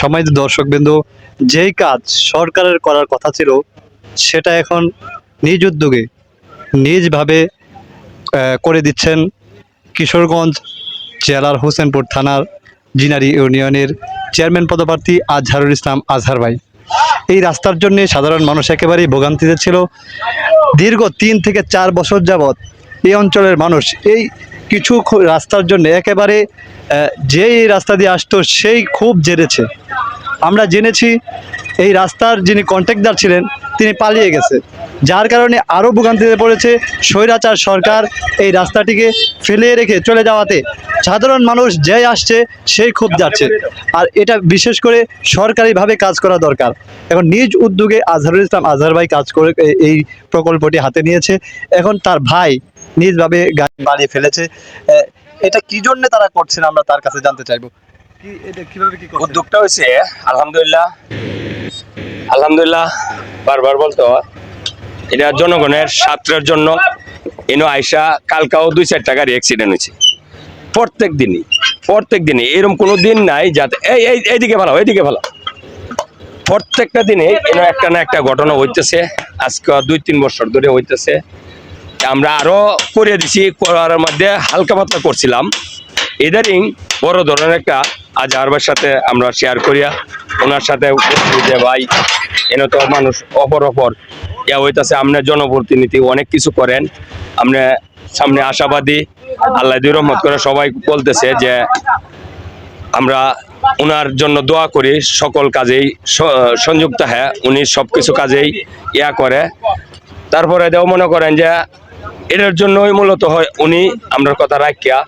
সম্মানিত দর্শকবৃন্দ যেই কাজ সরকারের করার কথা ছিল, সেটা এখন নিজ উদ্যোগে নিজভাবে করে দিচ্ছেন কিশোরগঞ্জ জেলার হোসেনপুর থানার জিনারি ইউনিয়নের চেয়ারম্যান পদপ্রার্থী আজহারুল ইসলাম আজহার ভাই। এই রাস্তার জন্য সাধারণ মানুষ একেবারেই ভোগান্তিতে ছিল। দীর্ঘ তিন থেকে চার বছর যাবৎ এই অঞ্চলের মানুষ এই কিছু রাস্তার জন্য একেবারে যেই এই রাস্তা দিয়ে আসতো সেই খুব জেরেছে। আমরা জেনেছি এই রাস্তার যিনি কন্ট্রাক্টর ছিলেন, তিনি পালিয়ে গেছে। যার কারণে আরও ভোগান্তিতে পড়েছে স্বৈরাচার সরকার এই রাস্তাটিকে ফেলে রেখে চলে যাওয়াতে। সাধারণ মানুষ যে আসছে সেই খুব যাচ্ছে। আর এটা বিশেষ করে সরকারিভাবে কাজ করা দরকার। এখন নিজ উদ্যোগে আজহারুল ইসলাম আজহার ভাই কাজ করে, এই প্রকল্পটি হাতে নিয়েছে। এখন তার ভাই নিজভাবে গাড়ি বানিয়ে ফেলেছে। এটা কি জন্য তারা করছেন আমরা তার কাছে জানতে চাইব। কি এটা কীভাবে কি করছেন? উদ্যোগটা হয়েছে আলহামদুলিল্লাহ। আলহামদুলিল্লাহ বারবার বলতো এটা জনগণের স্বার্থের জন্য। এনো আইসা কালকাও দুই চার টাকার অ্যাক্সিডেন্ট হয়েছে। প্রত্যেক দিনই প্রত্যেক দিনই এরকম কোনো দিন নাই যাতে এই এই এইদিকে ভালো এইদিকে ভালো প্রত্যেকটা দিনে এনো একটা না একটা ঘটনা হইতেছে আজকে দুই তিন বছর ধরে হইতেছে। আমরা আরও করে দিছি, করার মধ্যে হালকা পাতলা করছিলাম। ইদারিং বড় ধরনের একটা আজ আরবার সাথে আমরা শেয়ার করিয়া ওনার সাথে যে, ভাই, এনে তো মানুষ অপর অপর ইয়া হইতাছে আপনার জনপ্রতিনিধি অনেক কিছু করেন। আপনি সামনে আশাবাদী, আল্লাহ রহমত করে সবাই বলতেছে যে, আমরা ওনার জন্য দোয়া করি, সকল কাজেই সংযুক্ত হ্যাঁ উনি সব কিছু কাজেই ইয়া করে। তারপরে দেও মনে করেন যে এটার জন্যই মূলত হয় উনি আমরা কথা রাখিয়া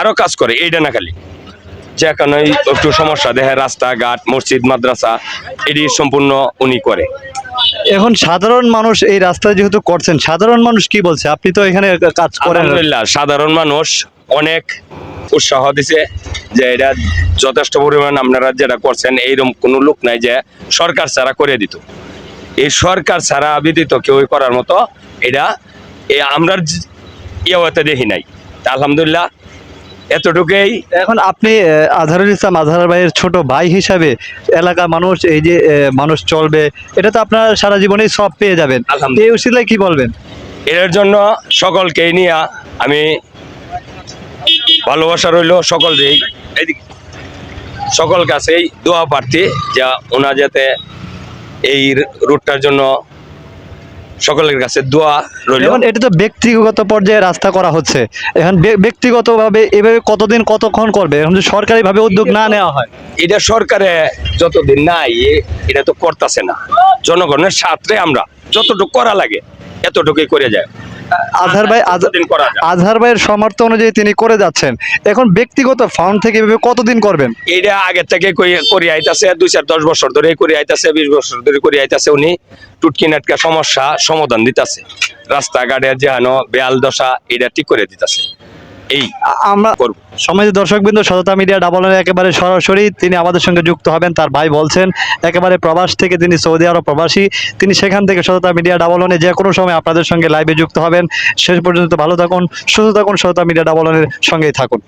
আরও কাজ করে এইটা না খালি যে কারণে একটু সমস্যা দেখে রাস্তাঘাট মসজিদ মাদ্রাসা এটি সম্পূর্ণ উনি করে। এখন সাধারণ মানুষ এই রাস্তা যেহেতু করছেন সাধারণ মানুষ কি বলছে? আপনি তো এখানে কাজ করেন। সাধারণ মানুষ অনেক উৎসাহ দিছে যে এটা যথেষ্ট পরিমাণ আপনারা যেটা করছেন এইরকম কোনো লোক নাই যে সরকার ছাড়া করে দিত। এই সরকার ছাড়া ব্যতীত কেউ করার মতো এটা আমরা ইয়েতে দেখি নাই। তা আলহামদুলিল্লাহ এতটুকুই। এখন আপনি আজহারুল ইসলাম আজহার ভাইয়ের ছোট ভাই হিসাবে এলাকা মানুষ এই যে মানুষ চলবে এটা তো আপনার সারা জীবনেই সব পেয়ে যাবেন। আলহামদুলিল্লাহ। এই উচিলায় কি বলবেন? এর জন্য সকলকে নিয়ে আমি ভালোবাসা রইল সকল সকল কাছেই দোয়া প্রার্থী যা ওনা যাতে এই রুটটার জন্য সকলের কাছে দোয়া রইল। এখন এটা তো ব্যক্তিগত পর্যায়ে রাস্তা করা হচ্ছে। এখন ব্যক্তিগত ব্যক্তিগতভাবে এভাবে কতদিন কতক্ষণ করবে? এখন যদি সরকারিভাবে উদ্যোগ না নেওয়া হয়। এটা সরকারে যতদিন নাই এটা তো করতেছে না। জনগণের সাথে আমরা যতটুকু করা লাগে এতটুকুই করে যায়। আজহার ভাই আজহার ভাইয়ের সমর্থ অনুযায়ী তিনি করে যাচ্ছেন। এখন ব্যক্তিগত ফাউন্ড থেকে এভাবে কতদিন করবেন? এইটা আগের থেকে করি আইতাছে দুই চার দশ বছর ধরে করি আইতাছে বিশ বছর ধরে করি আইতাছে উনি টুটকি নাটকা সমস্যা সমাধান দিতাছে। রাস্তাঘাটের যেন বেয়াল দশা এটা ঠিক করে দিতাছে। এই আমরা সমাজের দর্শকবৃন্দ সততা মিডিয়া ডাবলের একেবারে সরাসরি তিনি আমাদের সঙ্গে যুক্ত হবেন তার ভাই বলছেন একেবারে প্রবাস থেকে তিনি সৌদি আরব প্রবাসী তিনি সেখান থেকে সততা মিডিয়া ডাবলনে যে কোনো সময় আপনাদের সঙ্গে লাইভে যুক্ত হবেন। শেষ পর্যন্ত ভালো থাকুন সুস্থ থাকুন সততা মিডিয়া ডাবলনের সঙ্গেই থাকুন।